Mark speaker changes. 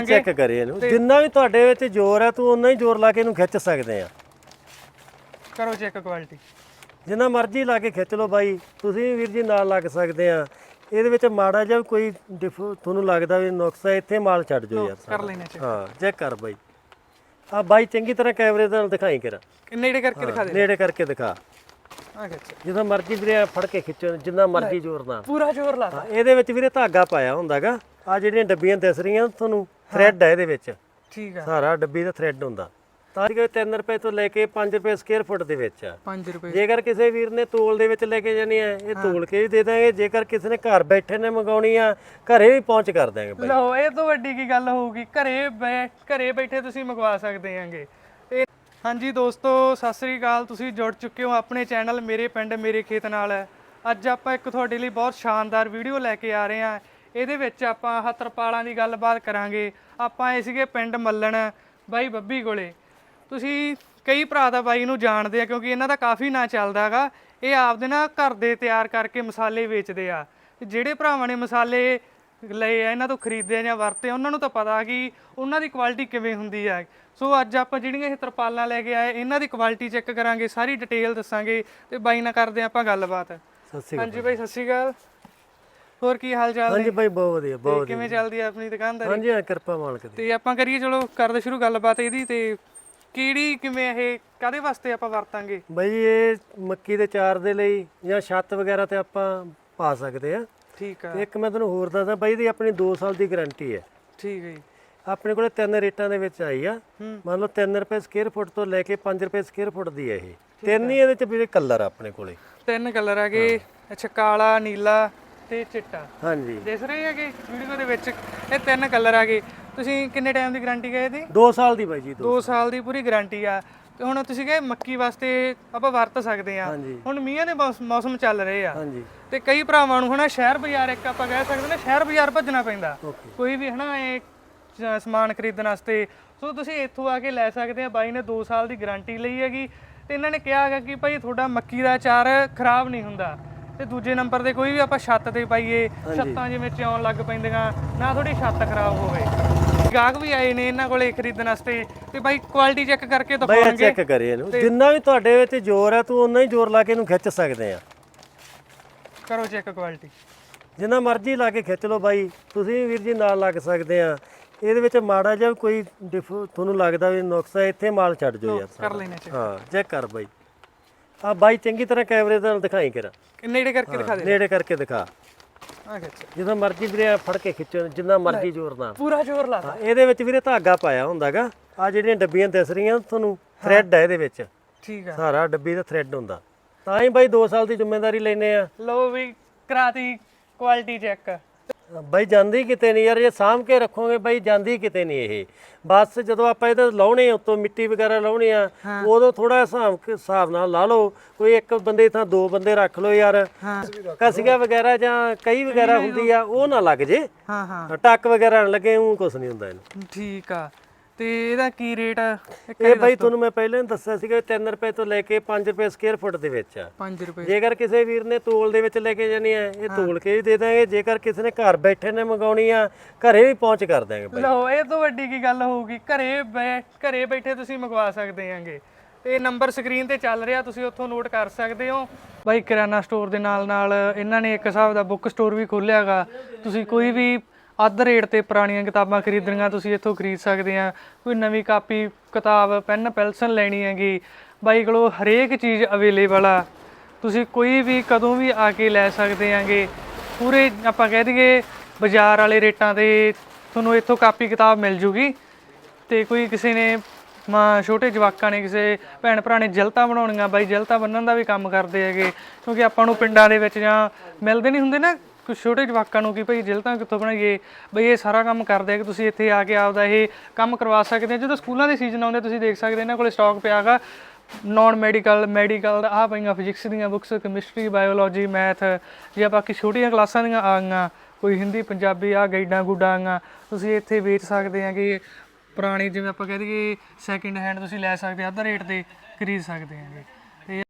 Speaker 1: Check ਕਰੇ ਇਹਨੂੰ। ਜਿੰਨਾ ਵੀ ਤੁਹਾਡੇ ਵਿੱਚ ਜ਼ੋਰ ਹੈ ਤੂੰ ਉਨਾ ਹੀ ਜ਼ੋਰ ਲਾ ਕੇ ਇਹਨੂੰ ਖਿੱਚ ਸਕਦੇ ਆ।
Speaker 2: ਕਰੋ ਚੈੱਕ ਕੁਆਲਿਟੀ
Speaker 1: ਜਿੰਨਾ ਮਰਜ਼ੀ ਲਾ ਕੇ ਖਿੱਚ ਲਓ ਬਾਈ। ਤੁਸੀਂ ਵੀ ਵੀਰ ਜੀ ਨਾਲ ਲੱਗ ਸਕਦੇ ਆ। ਇਹਦੇ ਵਿੱਚ ਮਾੜਾ ਜਿਹਾ ਵੀ ਕੋਈ ਡਿਫ ਤੁਹਾਨੂੰ ਲੱਗਦਾ ਵੀ ਨੁਕਸ ਹੈ ਇੱਥੇ ਮਾਲ ਛੱਡ ਜਾਓ ਯਾਰ
Speaker 2: ਕਰ ਲੈਣੇ ਚ
Speaker 1: ਹਾਂ ਚੈੱਕ ਕਰ ਬਾਈ। ਆ ਬਾਈ ਚੰਗੀ ਤਰ੍ਹਾਂ ਕੈਮਰੇ ਨਾਲ ਦਿਖਾਈ ਕਰਾ
Speaker 2: ਨੇੜੇ ਕਰਕੇ ਦਿਖਾ ਦੇ।
Speaker 1: ਨੇੜੇ ਕਰਕੇ ਦਿਖਾ।
Speaker 2: ਆ ਖਿੱਚ
Speaker 1: ਜਿੰਨਾ ਮਰਜ਼ੀ ਵੀਰੇ ਐਂ ਫੜ ਕੇ ਖਿੱਚੋ ਜਿੰਨਾ ਮਰਜ਼ੀ ਜ਼ੋਰ ਨਾਲ।
Speaker 2: ਪੂਰਾ ਜ਼ੋਰ ਲਾ
Speaker 1: ਹਾਂ, ਇਹਦੇ ਵਿੱਚ ਵੀਰੇ ਧਾਗਾ ਪਾਇਆ ਹੁੰਦਾਗਾ। ਆ ਜਿਹੜੀਆਂ ਡੱਬੀਆਂ ਦਿਸ ਰਹੀਆਂ ਤੁਹਾਨੂੰ ਥ੍ਰੈਡ ਹੈ ਇਹਦੇ ਵਿੱਚ।
Speaker 2: ਠੀਕ ਆ।
Speaker 1: ਸਾਰਾ ਡੱਬੀ ਦਾ ਥ੍ਰੈਡ ਹੁੰਦਾ। ਤਾਂ ਕਿ 3 ਰੁਪਏ ਤੋਂ ਲੈ ਕੇ 5 ਰੁਪਏ ਸਕੁਅਰ ਫੁੱਟ ਦੇ ਵਿੱਚ ਆ।
Speaker 2: 5 ਰੁਪਏ।
Speaker 1: ਜੇਕਰ ਕਿਸੇ ਵੀਰ ਨੇ ਤੋਲ ਦੇ ਵਿੱਚ ਲੈ ਕੇ ਜਾਣੀ ਹੈ ਇਹ ਤੋਲ ਕੇ ਵੀ ਦੇ ਦਾਂਗੇ। ਜੇਕਰ ਕਿਸੇ ਨੇ ਘਰ ਬੈਠੇ ਨੇ ਮੰਗਾਉਣੀ ਆ ਘਰੇ ਵੀ ਪਹੁੰਚ ਕਰ ਦਾਂਗੇ
Speaker 2: ਲਓ ਇਹ ਤੋਂ ਵੱਡੀ ਕੀ ਗੱਲ ਹੋਊਗੀ? ਘਰੇ ਘਰੇ ਬੈਠੇ ਤੁਸੀਂ ਮੰਗਵਾ ਸਕਦੇ ਆਂਗੇ। ਹਾਂਜੀ ਦੋਸਤੋ ਸਤਿ ਸ੍ਰੀ ਅਕਾਲ। ਤੁਸੀਂ ਜੁੜ ਚੁੱਕੇ ਹੋ ਆਪਣੇ ਚੈਨਲ ਮੇਰੇ ਪਿੰਡ ਮੇਰੇ ਖੇਤ ਨਾਲ। ਅੱਜ ਆਪਾਂ ਇੱਕ ਤੁਹਾਡੇ ਲਈ ਬਹੁਤ ਸ਼ਾਨਦਾਰ ਵੀਡੀਓ ਲੈ ਕੇ ਆ ਰਹੇ ਹਾਂ। ਇਹਦੇ ਵਿੱਚ ਆਪਾਂ ਆਹ ਤਰਪਾਲਾਂ ਦੀ ਗੱਲਬਾਤ ਕਰਾਂਗੇ। ਆਪਾਂ ਆਏ ਸੀਗੇ ਪਿੰਡ ਮੱਲਣ ਬਾਈ ਬੱਬੀ ਕੋਲੇ। ਤੁਸੀਂ ਕਈ ਭਰਾ ਦਾ ਬਾਈ ਨੂੰ ਜਾਣਦੇ ਆ ਕਿਉਂਕਿ ਇਹਨਾਂ ਦਾ ਕਾਫੀ ਨਾਂ ਚੱਲਦਾ ਹੈਗਾ। ਇਹ ਆਪਦੇ ਨਾ ਘਰ ਦੇ ਤਿਆਰ ਕਰਕੇ ਮਸਾਲੇ ਵੇਚਦੇ ਆ। ਜਿਹੜੇ ਭਰਾਵਾਂ ਨੇ ਮਸਾਲੇ ਲਏ ਆ ਇਹਨਾਂ ਤੋਂ ਖਰੀਦੇ ਆ ਜਾਂ ਵਰਤੇ ਉਹਨਾਂ ਨੂੰ ਤਾਂ ਪਤਾ ਕਿ ਉਹਨਾਂ ਦੀ ਕੁਆਲਿਟੀ ਕਿਵੇਂ ਹੁੰਦੀ ਹੈ ਸੋ ਅੱਜ ਆਪਾਂ ਜਿਹੜੀਆਂ ਇਹ ਤਰਪਾਲਾਂ ਲੈ ਕੇ ਆਏ ਇਹਨਾਂ ਦੀ ਕੁਆਲਿਟੀ ਚੈੱਕ ਕਰਾਂਗੇ ਸਾਰੀ ਡਿਟੇਲ ਦੱਸਾਂਗੇ ਤੇ ਬਾਈ ਨਾਲ ਕਰਦੇ ਆਪਾਂ ਗੱਲਬਾਤ।
Speaker 1: ਸਤਿ ਸ਼੍ਰੀ ਅਕਾਲ
Speaker 2: ਹਾਂਜੀ ਬਾਈ ਸਤਿ ਸ਼੍ਰੀ ਅਕਾਲ। ਹੋਰ ਕੀ ਹਾਲ ਚਾਲ
Speaker 1: ਹਾਂਜੀ ਬਾਈ ਬਹੁਤ ਵਧੀਆ ਬਹੁਤ
Speaker 2: ਤੇ ਕਿਵੇਂ ਚੱਲਦੀ ਹੈ ਆਪਣੀ ਦੁਕਾਨਦਾਰੀ?
Speaker 1: ਹਾਂਜੀ ਹਾਂ ਕਿਰਪਾ ਮਾਲਕ ਦੀ।
Speaker 2: ਤੇ ਆਪਾਂ ਕਰੀਏ ਚਲੋ ਕਰਦੇ ਸ਼ੁਰੂ ਗੱਲਬਾਤ ਇਹਦੀ ਤੇ ਕਿਹੜੀ ਕਿਵੇਂ ਇਹ ਕਾਦੇ ਵਾਸਤੇ ਆਪਾਂ ਵਰਤਾਂਗੇ?
Speaker 1: ਬਾਈ ਇਹ ਮੱਕੀ ਦੇ ਚਾਰ ਦੇ ਲਈ ਜਾਂ ਛੱਤ ਵਗੈਰਾ ਤੇ ਆਪਾਂ ਪਾ ਸਕਦੇ ਆ।
Speaker 2: ਠੀਕ ਆ।
Speaker 1: ਇੱਕ ਮੈਂ ਤੁਹਾਨੂੰ ਹੋਰ ਦੱਸਦਾ ਬਾਈ ਦੀ ਆਪਣੀ 2 ਸਾਲ ਦੀ ਗਾਰੰਟੀ ਹੈ।
Speaker 2: ਠੀਕ ਹੈ ਜੀ।
Speaker 1: ਆਪਣੇ ਕੋਲੇ ਤਿੰਨ ਰੇਟਾਂ ਦੇ ਵਿੱਚ ਆਈ ਆ। ਮੰਨ ਲਓ 3 ਰੁਪਏ ਸਕੁਅਰ ਫੁੱਟ ਤੋਂ ਲੈ ਕੇ 5 ਰੁਪਏ ਸਕੁਅਰ ਫੁੱਟ ਦੀ ਹੈ ਇਹ। ਤਿੰਨ ਹੀ ਇਹਦੇ ਚ ਵੀਰੇ ਕਲਰ ਆ ਆਪਣੇ ਕੋਲੇ।
Speaker 2: ਤਿੰਨ ਕਲਰ ਹੈਗੇ। ਅੱਛਾ ਕਾਲਾ ਨੀਲਾ। ਤੇ ਚਿੱਟਾ।
Speaker 1: ਹਾਂਜੀ।
Speaker 2: ਦਿਸ ਰਹੇ ਹੈਗੇ ਵੀਡੀਓ ਦੇ ਵਿੱਚ। ਇਹ ਤਿੰਨ ਕਲਰ ਹੈਗੇ ਤੁਸੀਂ ਕਿੰਨੇ ਟਾਈਮ ਦੀ ਗਾਰੰਟੀ ਗਏ ਇਹਦੀ?
Speaker 1: 2 ਸਾਲ ਦੀ ਬਾਈ ਜੀ ਦੋ
Speaker 2: 2 ਸਾਲ। ਦੀ ਪੂਰੀ ਗਾਰੰਟੀ ਆ। ਤੇ ਹੁਣ ਤੁਸੀਂ ਕਹੇ ਮੱਕੀ ਵਾਸਤੇ ਆਪਾਂ ਵਰਤ ਸਕਦੇ ਆ। ਹੁਣ ਮੀਂਹਾਂ ਦੇ ਮੌਸ- ਮੌਸਮ ਚੱਲ ਰਹੇ ਆ।
Speaker 1: ਹਾਂਜੀ।
Speaker 2: ਤੇ ਕਈ ਭਰਾਵਾਂ ਨੂੰ ਹਨਾ ਸ਼ਹਿਰ ਬਾਜ਼ਾਰ ਇੱਕ ਆਪਾਂ ਕਹਿ ਸਕਦੇ ਨੇ ਸ਼ਹਿਰ ਬਾਜ਼ਾਰ ਭੱਜਣਾ ਪੈਂਦਾ। ਕੋਈ ਵੀ ਹਨਾ ਇਹ ਸਮਾਨ ਖਰੀਦਣ ਵਾਸਤੇ। ਸੋ ਤੁਸੀਂ ਇੱਥੋਂ ਆ ਕੇ ਲੈ ਸਕਦੇ ਆ। ਬਾਈ ਨੇ 2 ਸਾਲ ਦੀ ਗਾਰੰਟੀ ਲਈ ਹੈਗੀ। ਤੇ ਇਹਨਾਂ ਨੇ ਕਿਹਾ ਹੈਗਾ ਕਿ ਭਾਈ ਤੁਹਾਡਾ ਮੱਕੀ ਦਾ ਅਚਾਰ ਖਰਾਬ ਨਹੀਂ ਹੁੰਦਾ। ਤੇ ਦੂਜੇ ਨੰਬਰ ਤੇ ਕੋਈ ਵੀ ਆਪਾਂ ਛੱਤ ਤੇ ਪਾਈਏ ਛੱਤਾਂ ਜਿਵੇਂ ਚੌਣ ਲੱਗ ਪੈਂਦੀਆਂ ਨਾ ਥੋੜੀ ਛੱਤ ਖਰਾਬ ਹੋਵੇ। ਗਾਹਕ ਵੀ ਆਏ ਨੇ ਇਹਨਾਂ ਕੋਲੇ ਖਰੀਦਣ ਵਾਸਤੇ ਤੇ ਬਾਈ ਕੁਆਲਿਟੀ ਚੈੱਕ ਕਰਕੇ
Speaker 1: ਬਾਈ
Speaker 2: ਦਿਖਾਉਣਗੇ।
Speaker 1: ਚੈੱਕ ਕਰੇ ਇਹਨੂੰ। ਜਿੰਨਾ ਵੀ ਤੁਹਾਡੇ ਵਿੱਚ ਜ਼ੋਰ ਹੈ ਤੂੰ ਉਨਾ ਹੀ ਜ਼ੋਰ ਲਾ ਕੇ ਇਹਨੂੰ ਖਿੱਚ ਸਕਦੇ ਆ।
Speaker 2: ਕਰੋ ਚੈੱਕ ਕੁਆਲਿਟੀ
Speaker 1: ਜਿੰਨਾ ਮਰਜ਼ੀ ਲਾ ਕੇ ਖਿੱਚ ਲਓ ਬਾਈ। ਤੁਸੀਂ ਵੀਰ ਜੀ ਨਾਲ ਲੱਗ ਸਕਦੇ ਆ। ਇਹਦੇ ਵਿੱਚ ਮਾੜਾ ਜਿਹਾ ਕੋਈ ਤੁਹਾਨੂੰ ਲੱਗਦਾ ਵੀ ਨੁਕਸ ਹੈ ਇੱਥੇ ਮਾਲ ਛੱਡ ਜਾਓ ਯਾਰ
Speaker 2: ਕਰ ਲੈਣੇ ਚ
Speaker 1: ਹਾਂ ਚੈੱਕ ਕਰ ਬਾਈ। ਆ ਬਾਈ ਚੰਗੀ ਤਰ੍ਹਾਂ ਕੈਮਰੇ ਨਾਲ ਦਿਖਾਈ ਕਰਾ
Speaker 2: ਨੇੜੇ ਕਰਕੇ ਦਿਖਾ ਦੇ
Speaker 1: ਨੇੜੇ ਕਰਕੇ ਦਿਖਾ।
Speaker 2: ਆ ਖਿੱਚ
Speaker 1: ਜਿੰਨਾ ਮਰਜ਼ੀ ਵੀਰੇ ਫੜ ਕੇ ਖਿੱਚੋ ਜਿੰਨਾ ਮਰਜ਼ੀ ਜ਼ੋਰ ਨਾਲ।
Speaker 2: ਪੂਰਾ ਜ਼ੋਰ ਲਾ
Speaker 1: ਹਾਂ, ਇਹਦੇ ਵਿੱਚ ਵੀਰੇ ਧਾਗਾ ਪਾਇਆ ਹੁੰਦਾਗਾ। ਆ ਜਿਹੜੀਆਂ ਡੱਬੀਆਂ ਦਿਸ ਰਹੀਆਂ ਤੁਹਾਨੂੰ ਥ੍ਰੈਡ ਹੈ ਇਹਦੇ ਵਿੱਚ।
Speaker 2: ਠੀਕ ਆ।
Speaker 1: ਸਾਰਾ ਡੱਬੀ ਦਾ ਥ੍ਰੈਡ ਹੁੰਦਾ। ਤਾਂ ਹੀ ਬਾਈ 2 ਸਾਲ ਦੀ ਜ਼ਿੰਮੇਵਾਰੀ ਲੈਨੇ ਆ।
Speaker 2: ਲੋ ਵੀ ਕਰਾਤੀ ਕੁਆਲਿਟੀ ਚੈੱਕ
Speaker 1: ਬਾਈ ਜਾਂਦੀ ਕਿਤੇ ਨਹੀਂ ਯਾਰ ਜੇ ਸਾਂਭ ਕੇ ਰੱਖੋਗੇ ਬਾਈ ਜਾਂਦੀ ਕਿਤੇ ਨਹੀਂ ਇਹ। ਬਸ ਜਦੋਂ ਆਪਾਂ ਇਹਦੇ ਲਾਉਣੇ ਉੱਤੋਂ ਮਿੱਟੀ ਵਗੈਰਾ ਲਾਉਣੀ ਆ ਉਦੋਂ ਥੋੜਾ ਹਿਸਾਬ ਹਿਸਾਬ ਨਾਲ ਲਾ ਲਓ। ਕੋਈ ਇੱਕ ਬੰਦੇ ਥਾਂ ਦੋ ਬੰਦੇ ਰੱਖ ਲਓ ਯਾਰ। ਕਸੀਆ ਵਗੈਰਾ ਜਾਂ ਕਈ ਵਗੈਰਾ ਹੁੰਦੀ ਆ ਉਹ ਨਾ ਲੱਗ ਜੇ।
Speaker 2: ਹਾਂ ਹਾਂ।
Speaker 1: ਟੱਕ ਵਗੈਰਾ ਨਾ ਲੱਗੇ ਉਹ ਕੁਝ ਨਹੀਂ ਹੁੰਦਾ ਇਹਨੂੰ।
Speaker 2: ਠੀਕ ਆ। ਤੇ ਇਹਦਾ ਕੀ ਰੇਟ ਆ?
Speaker 1: ਇਹ ਬਾਈ ਤੁਹਾਨੂੰ ਮੈਂ ਪਹਿਲਾਂ ਹੀ ਦੱਸਿਆ ਸੀਗਾ 3 ਰੁਪਏ ਤੋਂ ਲੈ ਕੇ 5 ਰੁਪਏ ਸਕੁਅਰ ਫੁੱਟ ਦੇ ਵਿੱਚ ਆ।
Speaker 2: 5 ਰੁਪਏ।
Speaker 1: ਜੇਕਰ ਕਿਸੇ ਵੀਰ ਨੇ ਤੋਲ ਦੇ ਵਿੱਚ ਲੈ ਕੇ ਜਾਣੀ ਹੈ ਇਹ ਤੋਲ ਕੇ ਵੀ ਦੇ ਦਾਂਗੇ। ਜੇਕਰ ਕਿਸੇ ਨੇ ਘਰ ਬੈਠੇ ਨੇ ਮੰਗਾਉਣੀ ਆ ਘਰੇ ਵੀ ਪਹੁੰਚ ਕਰ ਦਾਂਗੇ ਬਾਈ।
Speaker 2: ਲਓ ਇਹ ਤੋਂ ਵੱਡੀ ਕੀ ਗੱਲ ਹੋਊਗੀ? ਘਰੇ ਬੈ- ਘਰੇ ਬੈਠੇ ਤੁਸੀਂ ਮੰਗਵਾ ਸਕਦੇ ਆਂਗੇ। ਤੇ ਨੰਬਰ ਸਕਰੀਨ ਤੇ ਚੱਲ ਰਿਹਾ ਤੁਸੀਂ ਉੱਥੋਂ ਨੋਟ ਕਰ ਸਕਦੇ ਹੋ। ਬਾਈ ਕਿਰਾਨਾ ਸਟੋਰ ਦੇ ਨਾਲ ਨਾਲ ਇਹਨਾਂ ਨੇ ਇੱਕ ਹਿਸਾਬ ਦਾ ਬੁੱਕ ਸਟੋਰ ਵੀ ਖੋਲ੍ਹਿਆਗਾ ਤੁਸੀਂ ਕੋਈ ਵੀ ਅੱਧ ਰੇਟ ਤੇ ਪੁਰਾਣੀਆਂ ਕਿਤਾਬਾਂ ਖਰੀਦਣੀਆਂ ਤੁਸੀਂ ਇੱਥੋਂ ਖਰੀਦ ਸਕਦੇ ਆ। ਕੋਈ ਨਵੀਂ ਕਾਪੀ, ਕਿਤਾਬ, ਪੈਨ, ਪੈਨਸਲ ਲੈਣੀ ਹੈਗੀ। ਬਾਈ ਕੋਲੋਂ ਹਰੇਕ ਚੀਜ਼ ਅਵੇਲੇਬਲ ਆ। ਤੁਸੀਂ ਕੋਈ ਵੀ ਕਦੋਂ ਵੀ ਆ ਕੇ ਲੈ ਸਕਦੇ ਆਂਗੇ। ਪੂਰੇ ਆਪਾਂ ਕਹਿ ਦਈਏ ਬਾਜ਼ਾਰ ਵਾਲੇ ਰੇਟਾਂ ਤੇ ਤੁਹਾਨੂੰ ਇੱਥੋਂ ਕਾਪੀ ਕਿਤਾਬ ਮਿਲ ਜੂਗੀ। ਤੇ ਕੋਈ ਕਿਸੇ ਨੇ, ਮਾਂ ਛੋਟੇ ਜਵਾਕਾਂ ਨੇ, ਕਿਸੇ ਭੈਣ ਭਰਾ ਨੇ ਜਲਤਾ ਬਣਾਉਣੀਆਂ, ਬਾਈ ਜਲਤਾ ਬੰਨਣ ਦਾ ਵੀ ਕੰਮ ਕਰਦੇ ਹੈਗੇ। ਕਿਉਂਕਿ ਆਪਾਂ ਨੂੰ ਪਿੰਡਾਂ ਦੇ ਵਿੱਚ ਜਾਂ ਮਿਲਦੇ ਨਹੀਂ ਹੁੰਦੇ ਨਾ ਕੁਝ ਛੋਟੇ ਜਵਾਕਾਂ ਨੂੰ ਕਿ ਭਾਈ ਤਾਂ ਕਿੱਥੋਂ ਬਣਾਈਏ? ਬਈ ਇਹ ਸਾਰਾ ਕੰਮ ਕਰਦੇ ਆ ਕਿ ਤੁਸੀਂ ਇੱਥੇ ਆ ਕੇ ਆਪਦਾ ਇਹ ਕੰਮ ਕਰਵਾ ਸਕਦੇ ਆ। ਜਦੋਂ ਸਕੂਲਾਂ ਦੇ ਸੀਜ਼ਨ ਆਉਂਦੇ ਤੁਸੀਂ ਦੇਖ ਸਕਦੇ ਇਹਨਾਂ ਕੋਲੇ ਸਟਾਕ ਪਿਆ ਹੈਗਾ। ਨਾਨ ਮੈਡੀਕਲ ਮੈਡੀਕਲ ਆ ਪਈਆਂ ਫਿਜ਼ਿਕਸ ਦੀਆਂ ਬੁੱਕਸ ਕੈਮਿਸਟਰੀ ਬਾਇਓਲੋਜੀ ਮੈਥ ਜਾਂ ਬਾਕੀ ਛੋਟੀਆਂ ਕਲਾਸਾਂ ਦੀਆਂ ਆ ਕੋਈ ਹਿੰਦੀ, ਪੰਜਾਬੀ ਆ ਗਾਈਡਾਂ ਗੁੱਡਾਂ ਆਈਆਂ ਤੁਸੀਂ ਇੱਥੇ ਵੇਚ ਸਕਦੇ ਆ ਕਿ ਪੁਰਾਣੀ ਜਿਵੇਂ ਆਪਾਂ ਕਹਿ ਦਈਏ ਸੈਕਿੰਡ ਹੈਂਡ ਤੁਸੀਂ ਲੈ ਸਕਦੇ ਆ, ਅੱਧਾ ਰੇਟ ਤੇ ਖਰੀਦ ਸਕਦੇ ਆਂਗੇ